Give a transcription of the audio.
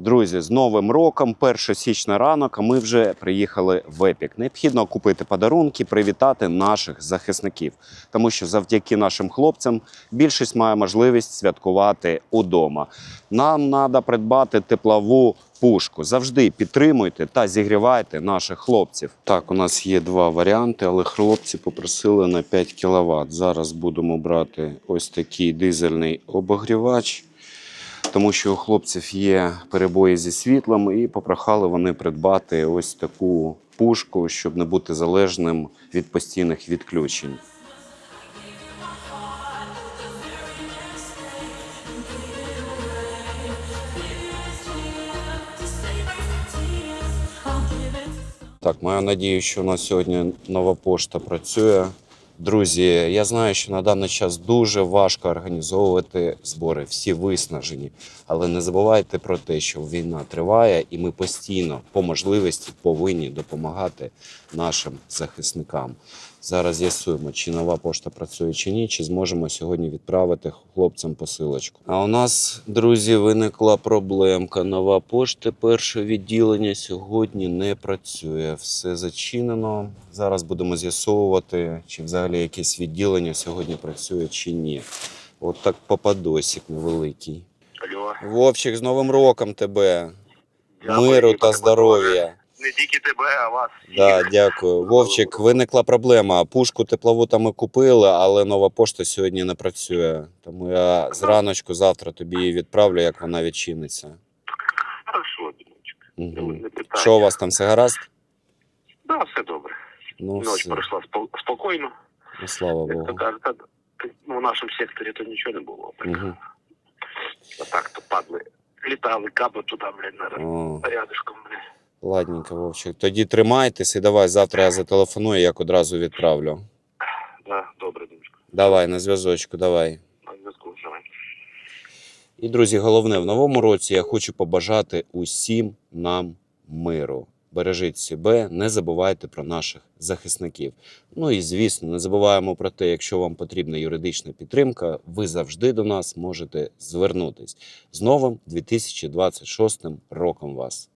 Друзі, з Новим роком, 1 січня ранок, а ми вже приїхали в Епік. Необхідно купити подарунки, привітати наших захисників, тому що завдяки нашим хлопцям більшість має можливість святкувати удома. Нам треба придбати теплову пушку. Завжди підтримуйте та зігрівайте наших хлопців. Так, у нас є два варіанти, але хлопці попросили на 5 кВт. Зараз будемо брати ось такий дизельний обогрівач тому що у хлопців є перебої зі світлом, і попрохали вони придбати ось таку пушку, щоб не бути залежним від постійних відключень. Так, маю надію, що у нас сьогодні нова пошта працює. Друзі, я знаю, що на даний час дуже важко організовувати збори, всі виснажені. Але не забувайте про те, що війна триває, і ми постійно по можливості повинні допомагати нашим захисникам. Зараз з'ясуємо, чи нова пошта працює чи ні, чи зможемо сьогодні відправити хлопцям посилочку. А у нас, друзі, виникла проблемка. Нова пошта першого відділення сьогодні не працює. Все зачинено. Зараз будемо з'ясовувати, чи взагалі якесь відділення сьогодні працює чи ні. От так попадосик невеликий. Алло. Вовчик, з Новим роком тебе! Дякую, Миру та здоров'я. Не тільки тебе, а вас. Да, дякую. Вовчик, виникла проблема. Пушку теплову там ми купили, але нова пошта сьогодні не працює. Тому я зраночку завтра тобі її відправлю, як вона відчиниться. Хорошо, Дімочка. Угу. Не питання. Що у вас там все гаразд? Да, все добре. Ну, Ночь все. пройшла спо- спокійно. Ну, слава Як Богу. то кажуть, так, ну, в нашому секторі то нічого не було. Так. Угу. А так то падли. Літали, каби туди, блядь, на О, рядышком, блядь. ладненько, Вовчик. Тоді тримайтесь і давай завтра я зателефоную, як одразу відправлю. Да, добре, Дімочка. Давай, на зв'язочку, давай. На зв'язку, давай. І, друзі, головне, в новому році я хочу побажати усім нам миру. Бережіть себе, не забувайте про наших захисників. Ну і звісно, не забуваємо про те, якщо вам потрібна юридична підтримка, ви завжди до нас можете звернутись. З новим 2026 роком вас.